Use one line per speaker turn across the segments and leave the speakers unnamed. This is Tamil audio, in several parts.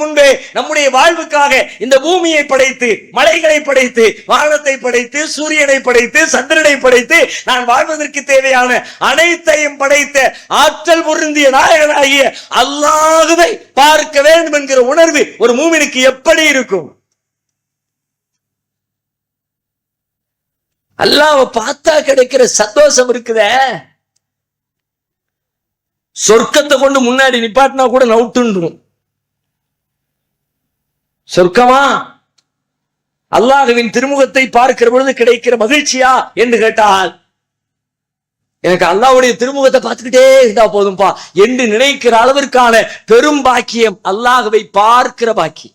முன்பே நம்முடைய வாழ்வுக்காக இந்த பூமியை படைத்து மலைகளை படைத்து வானத்தை படைத்து சூரியனை படைத்து சந்திரனை படைத்து நான் வாழ்வதற்கு தேவையான அனைத்தையும் படைத்த ஆற்றல் பொருந்திய நாயகனாகிய அல்லாகவே பார்க்க வேண்டும் என்கிற உணர்வு ஒரு மூமினுக்கு எப்படி இருக்கும்? அல்லாவ பார்த்தா கிடைக்கிற சந்தோஷம் இருக்குத. சொர்க்கத்தை கொண்டு முன்னாடி நிப்பாட்டினா கூட நவுட்டுன்றும். சொர்க்கமா? அல்லாஹுவின் திருமுகத்தை பார்க்கிற பொழுது கிடைக்கிற மகிழ்ச்சியா என்று கேட்டால் எனக்கு அல்லாஹ்வுடைய திருமுகத்தை பார்த்துக்கிட்டே இருந்தா போதும்பா என்று நினைக்கிற அளவிற்கான பெரும் பாக்கியம் அல்லாஹுவை பார்க்கிற பாக்கி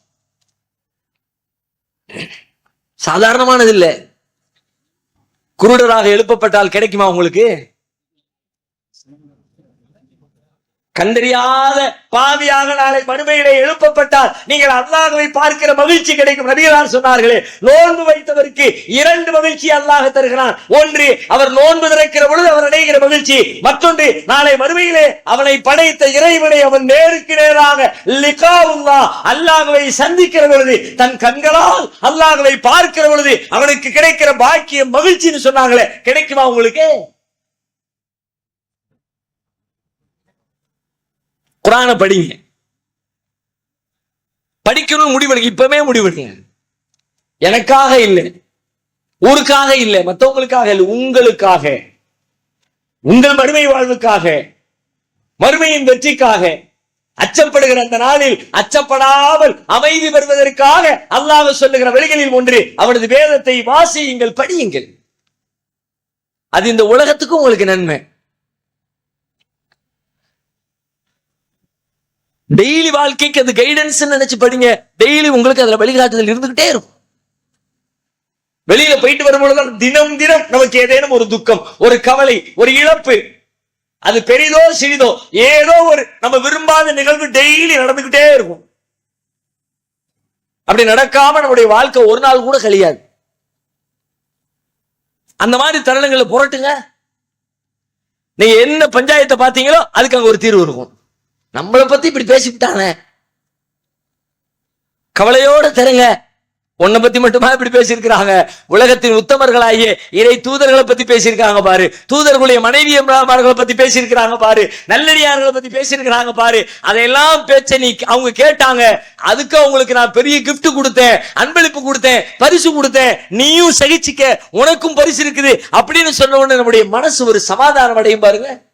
சாதாரணமானது இல்ல குருடராக எழுப்பப்பட்டால் கிடைக்குமா உங்களுக்கு? கண்டறியாத பாவியாக நாளை மறுமையிலே எழுப்பப்பட்டால் நீங்கள் அல்லாஹ்வை பார்க்கிற மகிழ்ச்சி கிடைக்கும். நபிகளார் சொன்னார்களே நோன்பு வைத்தவருக்கு இரண்டு மகிழ்ச்சி அல்லாஹ் தருகிறான். ஒன்று அவர் நோன்பு திறக்கிற பொழுது அவர் அடைகிற மகிழ்ச்சி. மற்றொன்று நாளை மறுமையிலே அவனை படைத்த இறைவனை அவன் நேருக்கு நேராக லிகாவுல்லா அல்லாஹ்வை சந்திக்கிற பொழுது தன் கண்களால் அல்லாஹ்வை பார்க்கிற பொழுது அவனுக்கு கிடைக்கிற பாக்கியம் மகிழ்ச்சின்னு சொன்னாங்களே கிடைக்குமா உங்களுக்கு? குரானை படிங்க. படிக்கணும்னு முடிவெடுங்க. இப்பவே முடிவெடுங்க. எனக்காக இல்லை. ஊருக்காக இல்லை. மற்றவங்களுக்காக இல்லை. உங்களுக்காக. உங்கள் மறுமை வாழ்வுக்காக. மறுமையின் வெற்றிக்காக. அச்சப்படுகிற அந்த நாளில் அச்சப்படாமல் அமைதி பெறுவதற்காக அல்லாஹ் சொல்லுகிற வழிகளில் ஒன்று அவனது வேதத்தை வாசியுங்கள் படியுங்கள். அது இந்த உலகத்துக்கும் உங்களுக்கு நன்மை. டெய்லி வாழ்க்கைக்கு அது கைடன்ஸ் நினைச்சு படிங்க. டெய்லி உங்களுக்கு அதுல வழிகாட்டுதல் இருந்துகிட்டே இருக்கும். வெளியில போயிட்டு வரும்பொழுது தினம் தினம் நமக்கு ஏதேனும் ஒரு துக்கம் ஒரு கவலை ஒரு இழப்பு. அது பெரிதோ சிறிதோ ஏதோ ஒரு நம்ம விரும்பாத நிகழ்வு டெய்லி நடந்துகிட்டே இருக்கும். அப்படி நடக்காம நம்முடைய வாழ்க்கை ஒரு நாள் கூட கழியாது. அந்த மாதிரி தருணங்களை புரட்டுங்க. நீங்க என்ன பஞ்சாயத்தை பார்த்தீங்களோ அதுக்கு அங்க ஒரு தீர்வு இருக்கும். நம்மளை பத்தி இப்படி பேசிவிட்டானே கவலையோட தருங்க உன்னை பத்தி மட்டுமா இப்படி பேசியிருக்கிறாங்க? உலகத்தின் உத்தமர்களாகிய இறை தூதர்களை பத்தி பேசியிருக்காங்க பாரு. தூதர்களுடைய மனைவியமார்களை பத்தி பேசியிருக்கிறாங்க பாரு. நல்லடியார்களை பத்தி பேசியிருக்கிறாங்க பாரு. அதையெல்லாம் பேச்ச நீ அவங்க கேட்டாங்க. அதுக்கு அவங்களுக்கு நான் பெரிய கிஃப்ட் கொடுத்தேன். அன்பளிப்பு கொடுத்தேன். பரிசு கொடுத்தேன். நீயும் சகிச்சுக்க. உனக்கும் பரிசு இருக்குது. அப்படின்னு சொன்ன உடனே நம்முடைய மனசு ஒரு சமாதானம் அடையும் பாருங்க